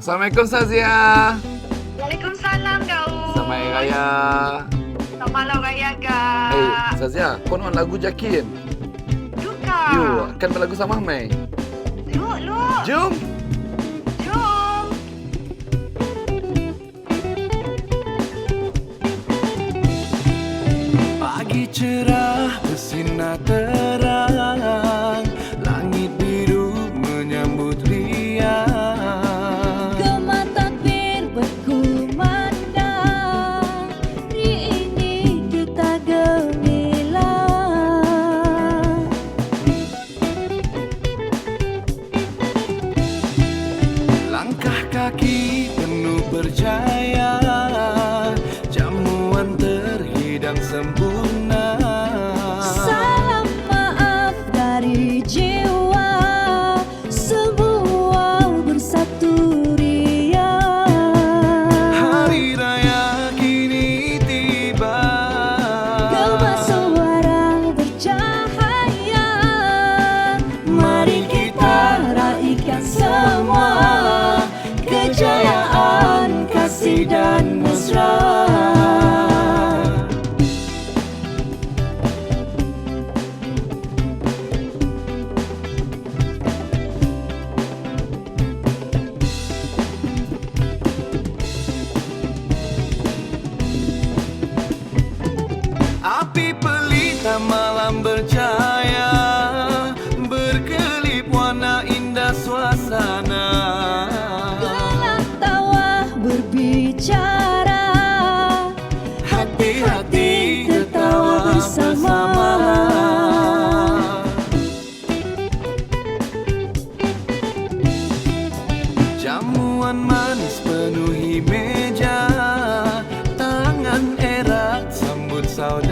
Assalamualaikum Sazia. Waalaikumsalam Daud. Selamat Hari Raya. Selamat Malam Raya Eh, Kak. Sazia, kau nak lagu Jakin? Duka. You, kan berlagu sama Mai. Luk, luk. Jom. Jom. Pagi cerah bersinar terang kaki penuh berjalan Api pelita malam bercahaya Berkelip warna indah suasana. Gelap tawa berbicara Hati-hati tertawa bersama. Jamuan manis penuhi meja Tangan erat sambut saudara.